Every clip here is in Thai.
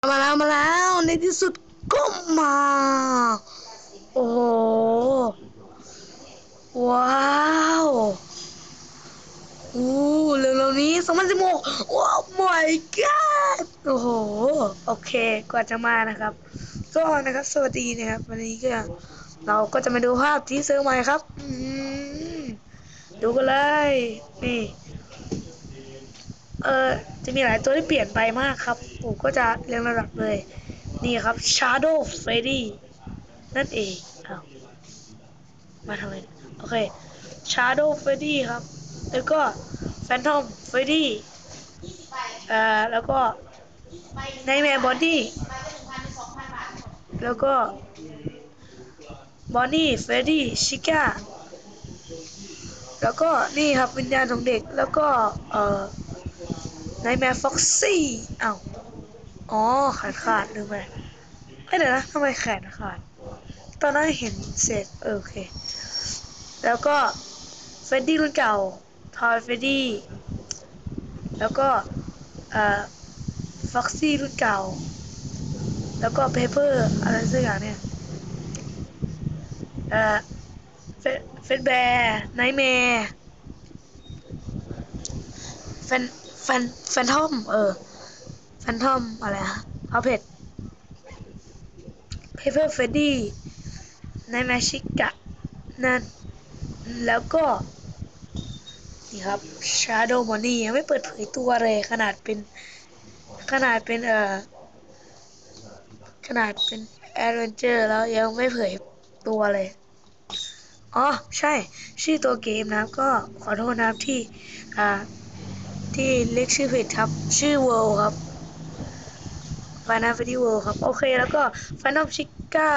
มาแล้วมาแล้วในที่สุดก็มา โอ้โหว้าวอู้เร็วๆนี้2016ว้าว my god โอ้โหโอเคกว่าจะมานะครับ ก็นะครับ สวัสดีนะครับ วันนี้ก็เราก็จะมาดูภาพที่เซอร์ใหม่ครับดูกันเลยนี่ เออจะมีหลายตัวที่เปลี่ยนไปมากครับ ผมก็จะเรียงระดับเลย นี่ครับ Shadow Freddy นั่นเองอ้ามาทำไมเนี่ยโอเค Shadow Freddy ครับ แล้วก็ Phantom Freddy อ่อแล้วก็ Nightmare Body แล้วก็ Bonnie Freddy Chica แล้วก็นี่ครับวิญญาณของเด็กแล้วก็เอ่อ Nightmare Foxy อ้าวอ๋อขาดขาดลืมไปเอ้ยเดี๋ยวนะทำไมแขนขาด ตอนนั้นเห็นเศษเออโอเค แล้วก็เฟดดี้รุ่นเก่าทอยเฟดดี้แล้วก็เอ่อฟ็อกซี่รุ่นเก่า แล้วก็เปเปอร์อะไรสักอย่างเนี่ยเอ่อเฟดแบร์ไนท์แมร์แฟน ฟนแฟนทอม เออ แฟนทอม อะไรฮะเอาเพจเพเปอร์เฟดดี้ในแมชิกะนั่น แล้วก็ นี่ครับ Shadow Money ยังไม่เปิดเผยตัวเลย ขนาดเป็น ขนาดเป็น เอ่อ ขนาดเป็นแอดเวนเจอร์แล้วยังไม่เผยตัวเลย อ๋อ ใช่ ชื่อตัวเกมนะครับ ก็ขอโทษนะครับที่ อ่า ที่เรียกชื่อผิดครับ ชื่อ World ครับ Final Fantasy World ครับ โอเคแล้วก็ Phantom Chica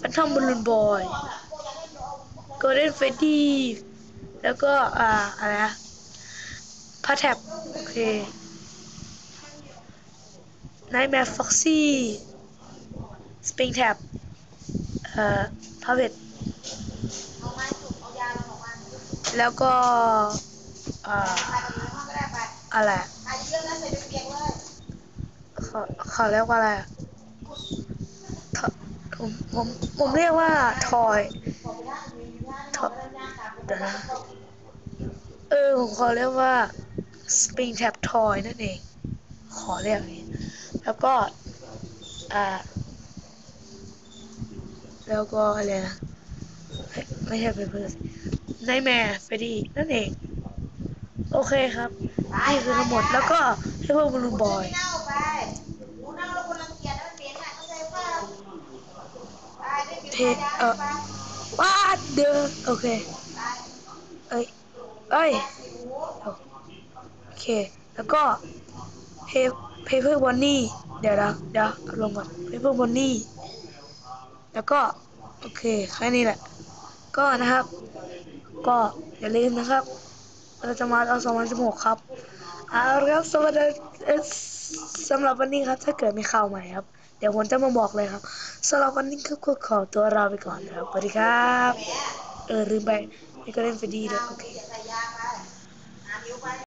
Phantom Balloon Boy Golden Freddy แล้วก็ อ่า อะไรนะพาแท็บโอเค Nightmare Foxy Spring Tab เอ่อพาเวทแล้วก็ อ่าอะไรเขาเขาเรียกว่าอะไรอะทผมผมผมเรียกว่าทอยทอยเดี๋ยวนะเออผมขอเรียกว่า Spring Tab Toy นั่นเอง ขอเรียกนี้ แล้วก็ อ่า แล้วก็อะไรนะ ไม่ใช่เพื่อนไนแมร์เฟดดี้นั่นเอง โอเคครับนี่คือทั้งหมดแล้วก็ให้พวกบอลลูนบอยเน่าไปหมูเน่าแล้วคนรังเกียจแล้วมันเป็นอะเข้าเทเออวาดเดอโอเคเอ้ยเอ้ยโอเค แล้วก็เพเพเปอร์บอนนี่เดี๋ยวนะเดี๋ยวลงก่อนเพเปอร์บอนนี่แล้วก็โอเคแค่นี้แหละ ก็นะครับ ก็อย่าลืมนะครับ เราจะมาเอา2016ครับเอาละครับสวัสดีสำหรับวันนี้ครับถ้าเกิดมีข่าวใหม่ครับ เดี๋ยวผมจะมาบอกเลยครับสำหรับวันนี้ครับขอตัวลาไปก่อนนะครับสวัสดีครับ เออลืมไปนี่ก็เล่นฟรีดีด้วยโอเค